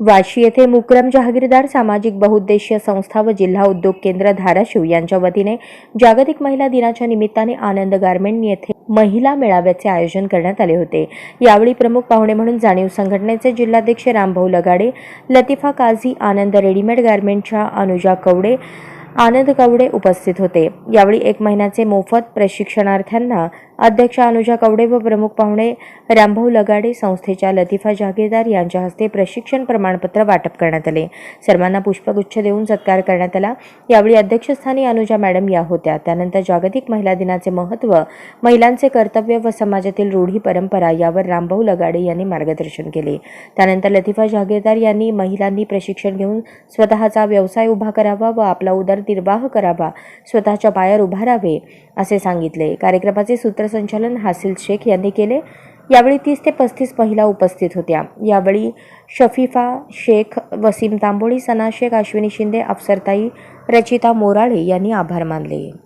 वाशी येथे मुक्रम जहागीरदार सामाजिक बहुउद्देशीय संस्था व जिल्हा उद्योग केंद्र धाराशिव यांच्या वतीने जागतिक महिला दिनाच्या निमित्ताने आनंद गारमेंट येथे महिला मेळाव्याचे आयोजन करण्यात आले होते. यावेळी प्रमुख पाहुणे म्हणून जाणीव संघटनेचे जिल्हाध्यक्ष रामभाऊ लगाडे लतिफा काझी आनंद रेडीमेड गारमेंटच्या अनुजा कवडे आनंद कवडे उपस्थित होते. यावेळी एक महिन्याचे मोफत प्रशिक्षणार्थ्यांना अध्यक्ष अनुजा कवडे व प्रमुख पाहुणे रामभाऊ लगाडे संस्थेच्या लतिफा जागीरदार यांच्या हस्ते प्रशिक्षण प्रमाणपत्र वाटप करण्यात आले. सर्वांना पुष्पगुच्छ देऊन सत्कार करण्यात आला. यावेळी अध्यक्षस्थानी अनुजा मॅडम या होत्या. त्यानंतर जागतिक महिला दिनाचे महत्त्व महिलांचे कर्तव्य व समाजातील रूढी परंपरा यावर रामभाऊ लगाडे यांनी मार्गदर्शन केले. त्यानंतर लतिफा जागीरदार यांनी महिलांनी प्रशिक्षण घेऊन स्वतःचा व्यवसाय उभा करावा व आपला उदरनिर्वाह करावा स्वतःच्या पायावर उभारावे असे सांगितले. कार्यक्रमाचे सूत्र सूत्रसंचालन हासिल शेख यांनी केले. यावेळी तीस ते पस्तीस महिला उपस्थित होत्या. यावेळी शफीफा शेख वसीम तांबोळी सना शेख अश्विनी शिंदे अफसरताई रचिता मोराळे यांनी आभार मानले.